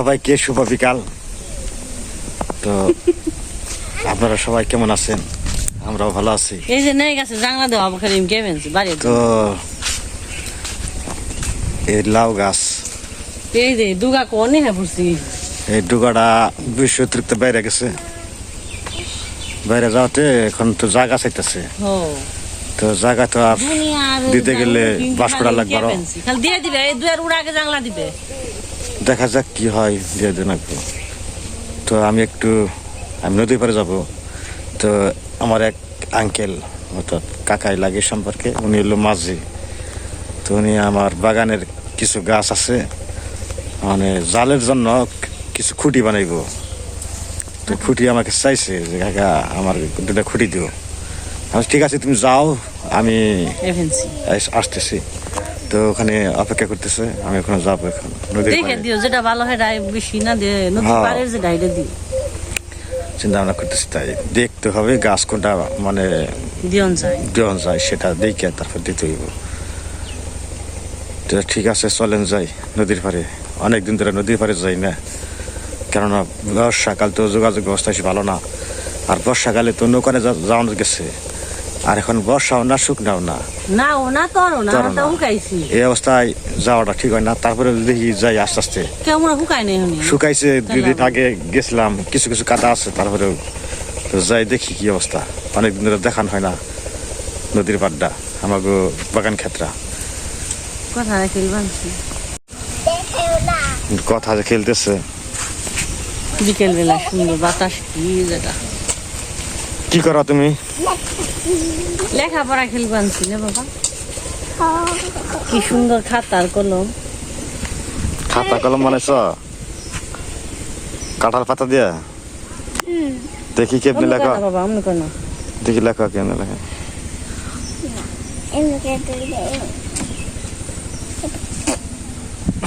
সবাইকে শুভ বিকাল? তো আপনারা সবাই কেমন আছেন? আমরাও ভালো আছি। এই যে নেই গেছে জাংলা দেওয়া খালি গেবেন বাড়ি তো এই লাউ গাছ। এই যে দুগা কোনে হ্যাঁ বুঝছি এই ডুগাটা বিশ্ব অতিরিক্ত বাইরে গেছে। বাইরে যাওয়াতে এখন তো জায়গা চাইতেছে। তো জায়গা তো আর দিতে গেলে বাস করা লাগবে। দিয়ে দিবে এই দুয়ের উড় আগে জাংলা দিবে। দেখা যাক কি হয় দিয়ে দিন তো আমি একটু আমি নদীর পারে যাব। তো আমার এক আঙ্কেল অর্থাৎ কাকাই লাগে সম্পর্কে উনি হলো মাঝি। তো উনি আমার বাগানের কিছু গাছ আছে মানে জালের জন্য কিছু খুঁটি বানাইব। তো খুঁটি আমাকে চাইছে যে কাকা আমার দুটা খুঁটি দিও। ঠিক আছে তুমি যাও আমি আসতেছি। তো ওখানে অপেক্ষা করতেছে আমি ওখানে যাব এখন। নদীর দেখে দিও যেটা ভালো হয় রায় বেশি না দিয়ে নদী হ্যাঁ। পাড়ের দিও। চিন্তা ভাবনা করতেছি তাই। দেখতে হবে গাছ কোনটা মানে দিয়ন যায়। যায় সেটা দেখে তারপর দিতে হইব। তো ঠিক আছে চলেন যাই নদীর পাড়ে। অনেক দিন ধরে নদীর পাড়ে যাই না। কেননা বর্ষাকাল তো যোগাযোগ ব্যবস্থা বেশি ভালো না। আর বর্ষাকালে তো নৌকানে যা- যাওয়ানো গেছে। আর এখন বর্ষাও না শুকনাও না। না ও না তরো না। তা এই অবস্থায় যাওয়াটা ঠিক হয় না তারপরে দেখি যাই আস্তে আস্তে। কেমন নেই শুকাইছে দুই দিন আগে গেছিলাম কিছু কিছু কাদা আছে তারপরে যাই দেখি কি অবস্থা। অনেক দিন ধরে দেখান হয় না নদীর পাড্ডা আমাগো বাগান ক্ষেত্রা। কথা খেলতেছে। বিকেল বেলা সুন্দর বাতাস কি যেটা কি করো তুমি? লেখাপড়া খেলব আনছি না বাবা। কি সুন্দর খাতার কলম। খাতা কলম বানাইছ কাঁঠাল পাতা দিয়া? দেখি কেমনি লেখা। বাবা অন্য কোনো। দেখি লেখা কেমনি লেখা।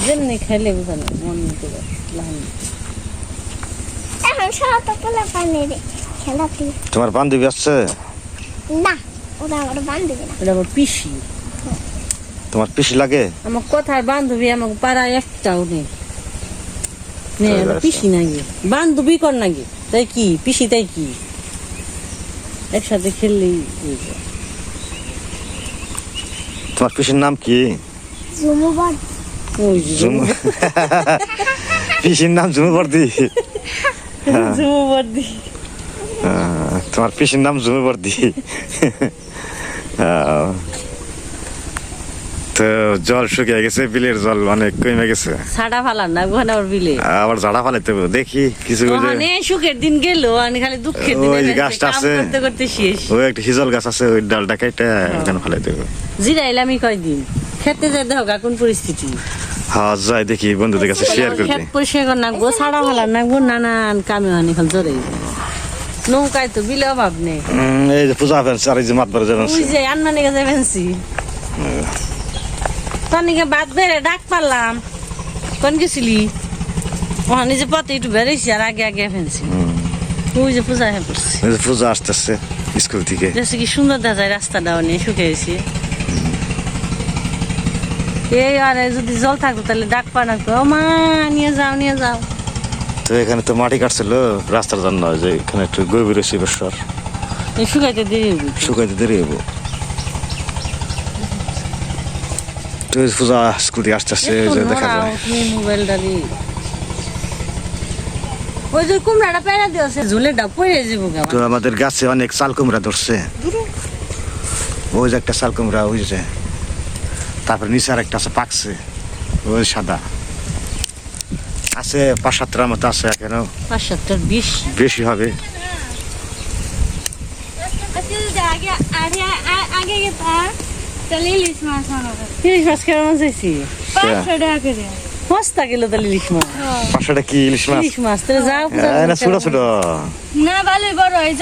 যেমনি খাইলে বুঝানো মন করে এখন সারাটা পোলা পানি রে খেলাতে তোমার বান্ধবী আসছে? না ওরা আমার বান্ধবী না। এটা আমার পিসি। তোমার পিসি লাগে? আমার কথার বান্ধবী আমাকে পাড়ায় একটাও নেই। নেই আমার পিসি নাকি বান্ধবী কর নাকি? তাই কি? পিসি তাই কি? একসাথে খেললেই তোমার পিসির নাম কি? পিসির নাম ঝুমু বর্দি ঝুমু বর্দি আহ, তোমার পিসির নাম ঝুমু বর্দি তো জল শুকিয়ে গেছে বিলের জল অনেক কমে গেছে। সাড়া ফালার না ওখানে আবার বিলে। আবার ঝাড়া ফালাইতে দেখি কিছু যে- ওখানে দিন গেল আমি খালি দুঃখের দিন ওই গাছটা আছে। করতে করতে শেষ। ওই একটা হিজল গাছ আছে ওই ডালটা কেটে এখানে ফালাইতে হবে। জিরাইলে আমি কয়দিন? খেতে যাই দেখো কোন পরিস্থিতি? হ্যাঁ যাই দেখি বন্ধুদের কাছে শেয়ার করতে খেত পরিষ্কার করে নাকবো সাড়া ফালার নাকবো নানান কামে খাল জোরে। নৌকায় তো বিলে অভাব নেই। এই যে পূজা ফেলছে আর এই যে মাত বারে যাবেন ওই যে আন্নানি গেছে ফেন্সি। তনিকে বাদ বেড়ে ডাক পারলাম। কোন গেছিলি? ওখানে যে পথে একটু বেড়েছি আর আগে আগে ফেন্সি। ওই যে পূজা হয়ে পড়ছে। এই যে পূজা আসতেছে স্কুল থেকে। দেখছি কি সুন্দর দেখা যায় রাস্তাটাও নিয়ে শুকিয়েছি এই আরে যদি জল থাকতো তাহলে ডাক পা না ও মা নিয়ে যাও নিয়ে যাও। তো এখানে তো মাটি কাটছিল। রাস্তার জন্য যে এখানে একটু গভীর এই শুকাইতে দেরি শুকাইতে দেরি হব পূজা এই যে একটু দেখা যায়। মোবাইলটা দিয়ে ওই যে কুমড়াটা পেড়া দিয়েছে ঝুলেটা পড়ে যাব তো আমাদের গাছে অনেক চাল কুমড়া ধরছে। ওই যে একটা চাল কুমড়া ওই যে। তারপর নিচে আর একটা আছে পাকছে। ওই সাদা। আছে পাঁচ সাতটার মতো আছে এখনও। পাঁচ সাতটার বেশি। বেশি হবে। পাঁচশো পাঁচশোটা কি ইলিশ মাছ? ইলিশ মাছ তাহলে যাও না ছোট ছোট। না ভালোই বড় হয়।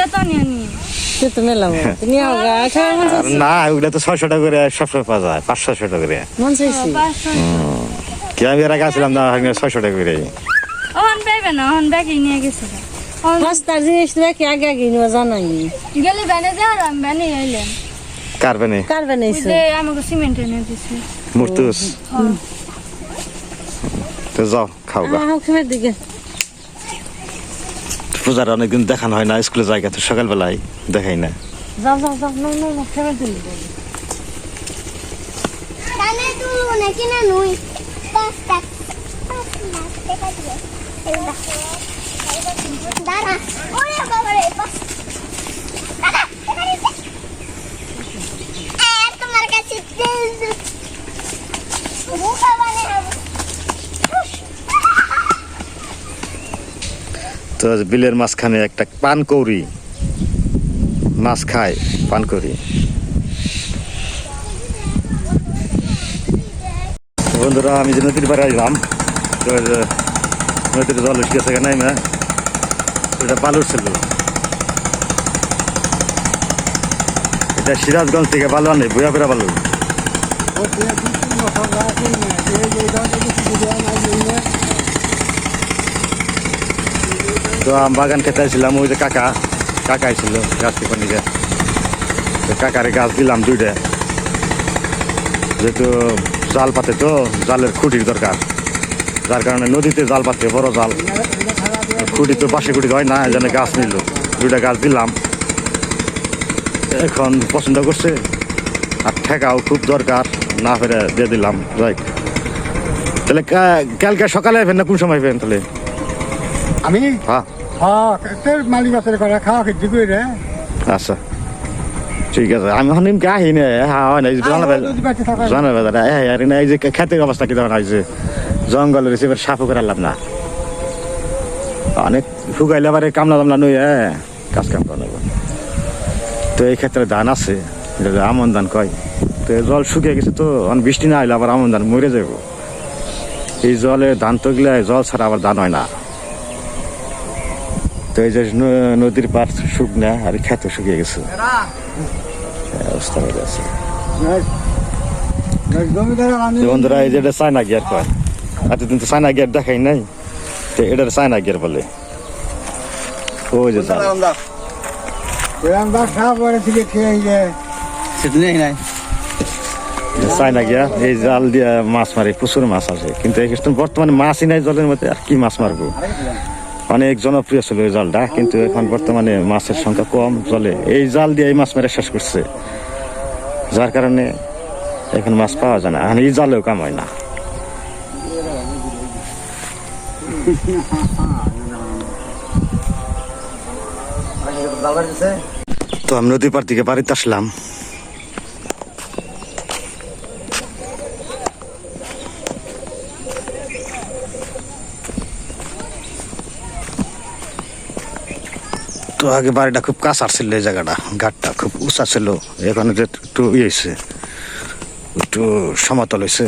না ওগুলা তো ছয়শো টাকা করে সবসময় পাওয়া যায় পাঁচ ছয়শো টাকা করে। মন চাইছি। পাঁচশো। কি আমি এর আগে আসলাম না ছয়শো টাকা করে। ওহন পাইবে না ওহন ব্যাগে নিয়ে গেছে। মস্তার জিনিস কি আগে আগে নিয়ে জানাই গেলে ব্যানে যে আর আমি ব্যানে? এলেন কারবে নে কার বানাইছো আমাকে সিমেন্ট এনে দিছে। মুর্তুস তো যাও খাও গা। খেমের দিকে। পূজার অনেকদিন দেখানো হয় না স্কুলে জায়গা তো সকালবেলায় দেখাই না। যাও যাও যাও না না না খেমের দিকে। তো বিলের মাঝখানে একটা পান কৌরি মাছ খায় পান বন্ধুরা, আমি যে নদীর পাড়ে আসলাম, তো নদীর জল উঠে গেছে নাই মা এটা বালুর ছিল। এটা সিরাজগঞ্জ থেকে বালু আনে বুয়া পেরা বালু। তো আম বাগান খেতে আসছিলাম, ওই যে কাকা কাকা ছিল গাছ থেকে নিকে তো কাকারে গাছ দিলাম দুইটা। যেহেতু জাল পাতে তো জালের খুঁটির দরকার। যার কারণে নদীতে জাল পাতে বড় জাল। খুঁটি তো পাশে খুঁটি হয় না জন্য গাছ নিল। দুইটা গাছ দিলাম। এখন পছন্দ করছে আর ঠেকাও খুব দরকার না ফেরে দিয়ে দিলাম। যাই। তাহলে কালকে সকালে আইবেন না কোন সময় আইবেন তাহলে? আমি? হ্যাঁ। হ্যাঁ মালিক আছে করে খাওয়া খেতে করে আচ্ছা। ঠিক আছে আমি এখন নিমকে আহি নে হ্যাঁ হয় না এই যে জানা বেদারা এই আর এই যে খেতের অবস্থা কি ধরনের হয়েছে? জঙ্গল রয়েছে এবার সাফ করে লাভ না। অনেক শুকাইলে আবার কামলা দামলা নই হ্যাঁ কাজ কাম করে তো এই ক্ষেত্রে ধান আছে আমন ধান কয়। তো জল শুকিয়ে গেছে তো বৃষ্টি না হইলে আবার আমন ধান মরে যাব এই জলে ধান তো গেলে জল ছাড়া আবার ধান হয় না। তো এই যে নদীর পার শুকনা আর খেতে শুকিয়ে গেছে। অবস্থা হয়ে গেছে। বন্ধুরা এই যে এটা চায়না গিয়ার কয়? এতদিন তো চায়না গিয়ার দেখাই নাই। তো এটার চায়না গিয়ার বলে। ওই যে চায়না গিয়া এই জাল দিয়া মাছ মারে প্রচুর মাছ আছে কিন্তু বর্তমানে মাছই নাই জলের মধ্যে আর কি মাছ মারবো? অনেক জনপ্রিয় ছিল এই জালটা, কিন্তু এখন বর্তমানে মাছের সংখ্যা কম চলে। এই জাল দিয়ে এই মাছ মেরে শেষ করছে। যার কারণে এখন মাছ পাওয়া যায় না। এখন এই জালেও কাম হয় না। তো আমি নদীর পার থেকে বাড়িতে আসলাম। তো আগে বাড়িটা খুব কাছার ছিল এই জায়গাটা ঘাটটা খুব উঁচা ছিল। এখানে যে একটু ইয়ে হয়েছে একটু সমতল হয়েছে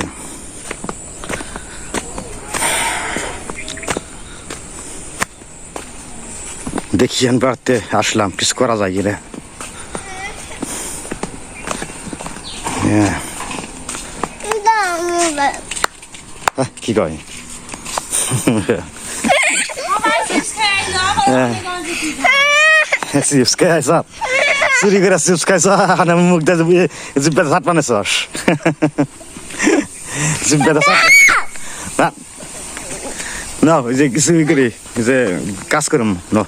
দেখি বাড়তে আসলাম কিছু করা যায় কিনা। হ্যাঁ। হ্যাঁ, কি কয়? চিপস খাই আইসা চুরি করে চিপস খাইছ আর মুখ দিয়ে জিব্বাতে চাট বানাইছস জিব্বাতে চাট না ওই যে কিছু করি যে কাজ করুম ন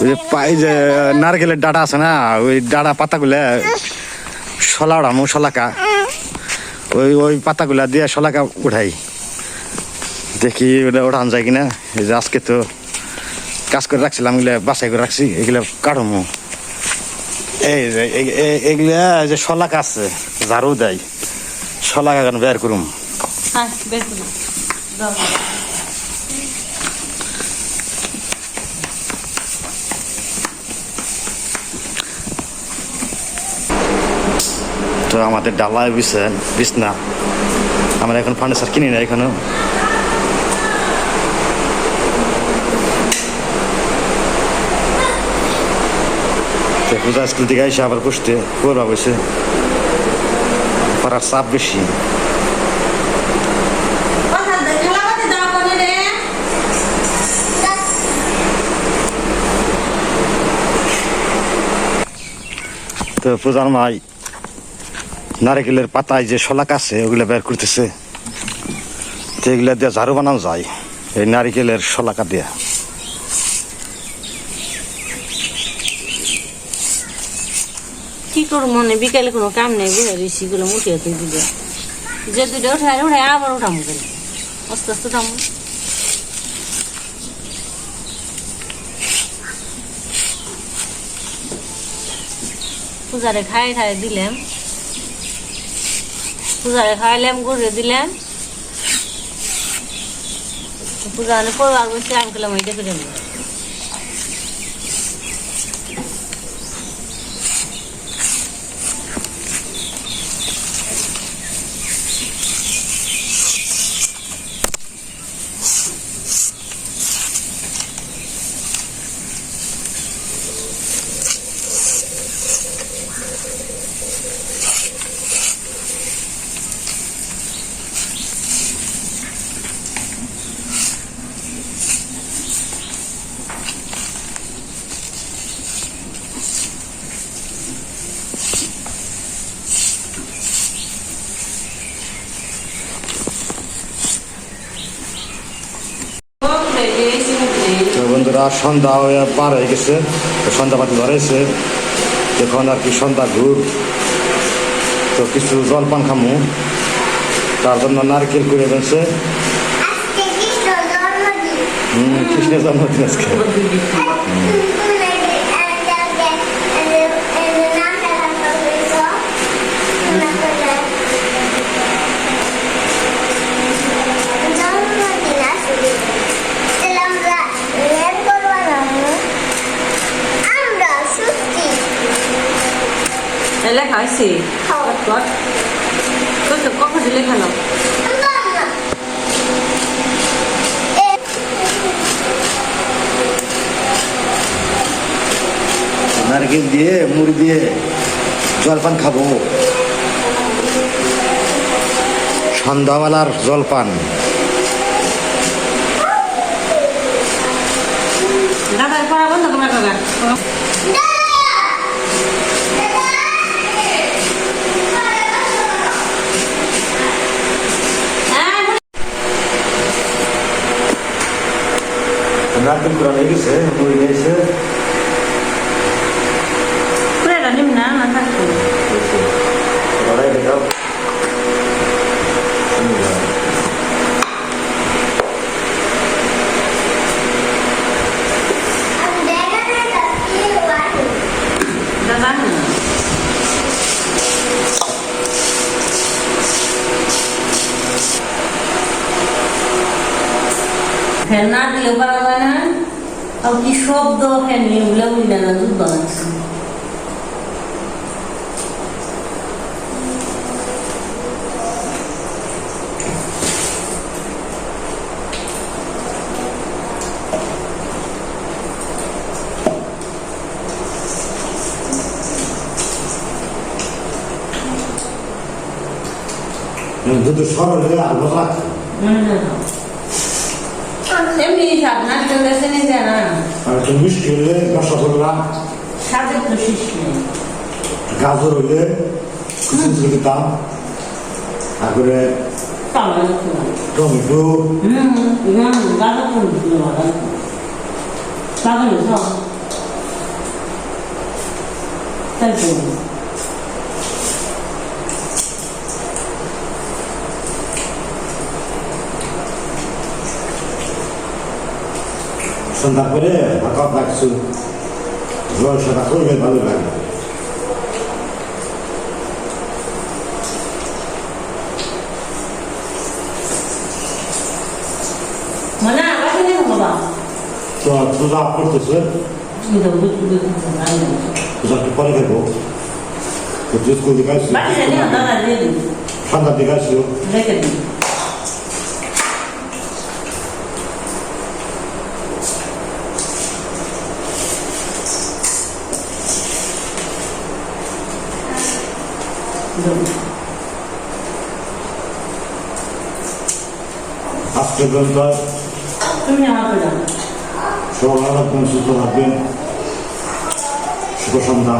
ওই পাই যে নারকেলের ডাটা আছে না ওই ডাটা পাতাগুলা শলা উড়ামো শলাকা ওই ওই পাতাগুলা দিয়ে শলাকা উঠাই দেখি ওটা ওঠান যায় কিনা এই আজকে তো কাজ করে রাখছিলাম এগুলো বাছাই করে রাখছি এগুলো কাটমো এই যে এ- এ- এগুলা যে শলাকা আছে ঝাড়ু দেয় শলাকা কেন বের করুম। হ্যাঁ তো আমাদের ডালায় বিছেন বিছনা। আমরা এখন ফার্নিচার কিনি না এখানেও পূজা স্কুল থেকে এসে আবার বসতে করবা বসে পড়ার চাপ বেশি। তো পূজার মাই, নারকেলের পাতায় যে শলাক আছে, ওগুলো বের করতেছে। তো এগুলা দিয়ে ঝাড়ু বানানো যায়, এই নারিকেলের শলাকা দিয়ে। করব মনে বিকালে কোনো কাম নেই বুঝে ঋষি গুলো মুখে তুই দিলে যে দুটো উঠায় উঠায় আবার উঠামো গেলে আস্তে আস্তে উঠামো পূজারে খাই খাই দিলাম। পূজারে খাইলাম, গুড়ে দিলাম। পূজা পরিবার বসে আমি করলাম ওইটা করে তো বন্ধুরা সন্ধ্যা হয়ে পার হয়ে গেছে। তো সন্ধ্যাবাতি ধরেছে। এখন আর কি সন্ধ্যা ঘুর তো কিছু জলপান খামু। তার জন্য নারকেল করে ফেলছে হম কৃষ্ণের জন্মদিন আজকে। লেখা হয়েছে কখন লেখানো নারকেল দিয়ে মুড়ি দিয়ে জলপান খাব সন্ধ্যাবেলার জলপান দাদা পড়া বন্ধ করা কাকা নারকেল করা بشراب لو إن لنا ضد ضد الشهرة اللي هي على الوضع. امم. امي تعبنا كل سنة أنا. আর মিষ্টি হলে রসগোল্লা গাজর হলে কিছু দিতাম তারপরে টমেটো হুম হুম গাদা কোন দিল বাবা পাগল সব তাই তো সন্ধ্যা করে ফাঁকা রাখছো জল সাদা করলে ভালো লাগে আবার নেই বাবা তো পূজা করতেছে পূজা একটু পরে দেবো তো স্কুল দিকে আসছি বাড়ি জানি দাদা দিয়ে দিন সন্ধ্যার দিকে আসছো আজকে পর্যন্ত তুমি আমাকে জানো সবাই সুস্থ থাকবেন। শুভ সন্ধ্যা।